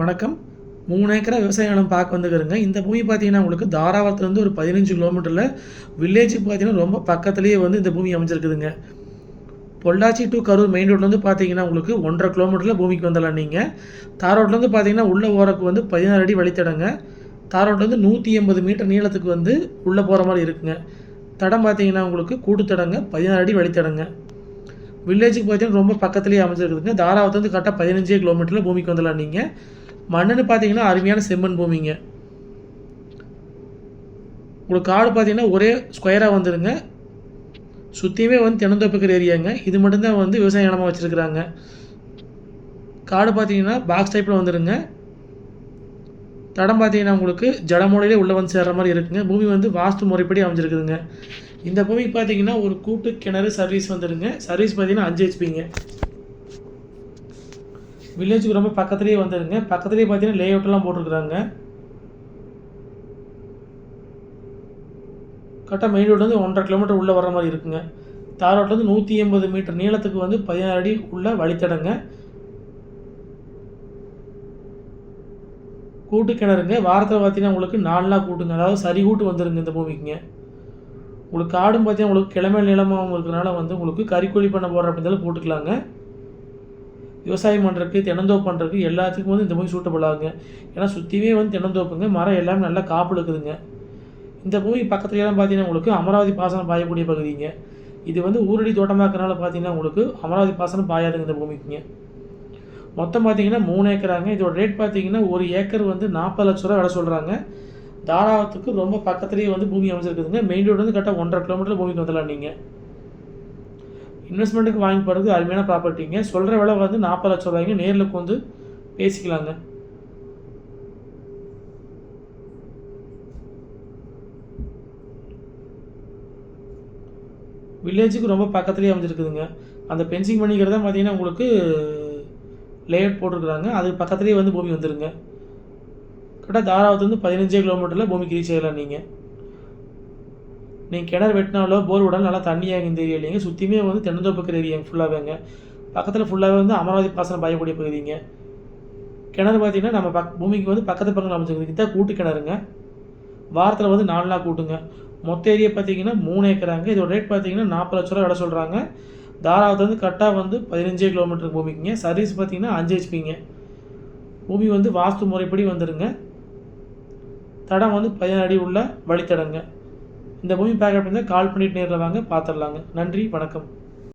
வணக்கம். மூணு ஏக்கரா விவசாய நிலம் பார்க்க வந்துக்கிறேங்க இந்த பூமி பார்த்தீங்கன்னா உங்களுக்கு தாராவரத்துலேருந்து ஒரு பதினஞ்சு கிலோமீட்டரில் வில்லேஜுக்கு பார்த்தீங்கன்னா ரொம்ப பக்கத்துலேயே வந்து இந்த பூமி அமைஞ்சிருக்குதுங்க. பொள்ளாச்சி டு கரூர் மெயின் ரோட்லேருந்து பார்த்தீங்கன்னா உங்களுக்கு ஒன்றரை கிலோமீட்டரில் பூமிக்கு வந்துடலாம் நீங்கள் தார் ரோட்லேருந்து பார்த்தீங்கன்னா உள்ள ஓரக்கு வந்து பதினாறு அடி வழித்தடங்க. தார் ரோட்லேருந்து நூற்றி எண்பது மீட்டர் நீளத்துக்கு வந்து உள்ளே போகிற மாதிரி இருக்குங்க. தடம் பார்த்தீங்கன்னா உங்களுக்கு கூட்டுத்தடங்க பதினாறு அடி வழித்தடங்க. வில்லேஜுக்கு பார்த்தீங்கன்னா ரொம்ப பக்கத்துலேயே அமைஞ்சிருக்குதுங்க. தாராவத்துலேருந்து கரெக்டாக பதினஞ்சே கிலோமீட்டரில் பூமிக்கு வந்துடலாம் நீங்கள் மண்ணுன்னு பார்த்தீங்கன்னா அருமையான செம்மண் பூமிங்க. உங்களுக்கு காடு பார்த்தீங்கன்னா ஒரே ஸ்கொயராக வந்துடுங்க சுற்றியுமே வந்து தென்னந்தோப்புக்கிற ஏரியாங்க. இது மட்டும்தான் வந்து விவசாய நிலமாக வச்சுருக்குறாங்க. காடு பார்த்தீங்கன்னா பாக்ஸ் டைப்பில் வந்துடுங்க தடம் பார்த்தீங்கன்னா உங்களுக்கு ஜடமூலையிலே உள்ளே வந்து சேர்ற மாதிரி இருக்குங்க. பூமி வந்து வாஸ்து முறைப்படி அமைஞ்சிருக்குதுங்க. இந்த பூமிக்கு பார்த்தீங்கன்னா ஒரு கூட்டு கிணறு சர்வீஸ் வந்துடுங்க சர்வீஸ் பார்த்தீங்கன்னா அஞ்சு ஹெச்பிங்க வில்லேஜுக்கு ரொம்ப பக்கத்துலேயே வந்துடுங்க பக்கத்துலேயே பார்த்தீங்கன்னா லே அவுட்டெல்லாம் போட்டிருக்குறாங்க. கரெக்டாக மெயின் ரோட்லேருந்து ஒன்றரை கிலோமீட்டர் உள்ளே வர மாதிரி இருக்குங்க. தார் ரோட்லேருந்து நூற்றி எண்பது மீட்டர் நீளத்துக்கு வந்து பதினாறு அடி உள்ள வழித்தடங்க. கூட்டு கிணறுங்க. வாரத்தில் பார்த்தீங்கன்னா உங்களுக்கு நாலு நாள் கூட்டுங்க. அதாவது சரி கூட்டு வந்துருங்க இந்த பூமிக்குங்க. உங்களுக்கு காடும் பார்த்தீங்கன்னா உங்களுக்கு கிழமை நிலமாகவும் இருக்கிறனால வந்து உங்களுக்கு கறிக்கோழி பண்ண போகிற அப்படின்னாலும் போட்டுக்கலாங்க. விவசாயம் பண்ணுறதுக்கு தென்னந்தோப்பு பண்ணுறதுக்கு எல்லாத்துக்கும் வந்து இந்த பூமி சூட்டபிள் ஆகுங்க. ஏன்னா சுற்றியுமே வந்து தென்னந்தோப்புங்க. மரம் எல்லாமே நல்லா காப்பு இருக்குதுங்க. இந்த பூமி பக்கத்துலலாம் பார்த்தீங்கன்னா உங்களுக்கு அமராவதி பாசனம் பாயக்கூடிய பகுதிங்க. இது வந்து ஊரடி தோட்டமாக இருக்கிறனால பார்த்தீங்கன்னா உங்களுக்கு அமராவதி பாசனம் பாயாதுங்க இந்த பூமிக்குங்க. மொத்தம் பார்த்தீங்கன்னா மூணு ஏக்கராங்க. இதோட ரேட் பார்த்தீங்கன்னா ஒரு ஏக்கர் வந்து நாற்பது லட்ச ரூபா விலை சொல்கிறாங்க தாராளத்துக்கு ரொம்ப பக்கத்துலேயே வந்து பூமி அமைச்சிருக்குதுங்க மெயின் ரோடு வந்து கரெக்டாக ஒன்றரை கிலோமீட்டர் பூமிக்கு வந்துடலாம் நீங்கள் இன்வெஸ்ட்மெண்ட்டுக்கு வாங்கி போகிறது அருமையான ப்ராப்பர்ட்டிங்க சொல்கிற விலை வந்து நாற்பது லட்சம் ரூபாய்ங்க. நேரில் வந்து பேசிக்கலாங்க. வில்லேஜுக்கு ரொம்ப பக்கத்துலேயே அமைஞ்சிருக்குதுங்க. அந்த பென்சிங் பண்ணிக்கிறது தான் பார்த்தீங்கன்னா உங்களுக்கு லேஅவுட் போட்டிருக்குறாங்க. அது பக்கத்துலேயே வந்து பூமி வந்துருங்க. கரெக்டாக தாராவத்துலேருந்து பதினஞ்சே கிலோமீட்டரில் பூமிக்கு ரீச் ஆகலாம் நீங்கள் நீங்கள் கிணறு வெட்டினாலோ போர் விடாலும் நல்லா தண்ணியாக இந்த ஏரியாலிங்க சுற்றியுமே வந்து தென்னந்தோப்புக்கிற ஏரியாங்க ஃபுல்லாகவேங்க பக்கத்தில் ஃபுல்லாகவே வந்து அமராவதி பாசனம் பாயக்கூடிய பகுதிங்க. கிணறு பார்த்தீங்கன்னா நம்ம பக் பூமிக்கு வந்து பக்கத்து பக்கத்தில் அமைச்சிருக்கு இதுதான் கூட்டு கிணறுங்க. வாரத்தில் வந்து நாலு நாள் கூட்டுங்க. மொத்த ஏரியா பார்த்தீங்கன்னா மூணு ஏக்கராங்க. இதோட ரேட் பார்த்தீங்கன்னா நாற்பது லட்ச ரூபா விட சொல்கிறாங்க தாராவத்து வந்து கரெக்டாக வந்து பதினஞ்சே கிலோமீட்டர் பூமிக்குங்க. சர்வீஸ் பார்த்தீங்கன்னா அஞ்சு ஹெச்பிங்க பூமி வந்து வாஸ்து முறைப்படி வந்துடுங்க தடம் வந்து பதினடி அடி உள்ள வழித்தடங்க. இந்த மூவி பேக் இருந்தால் கால் பண்ணிட்டு நேரில் வாங்க பார்த்துடலாங்க நன்றி வணக்கம்.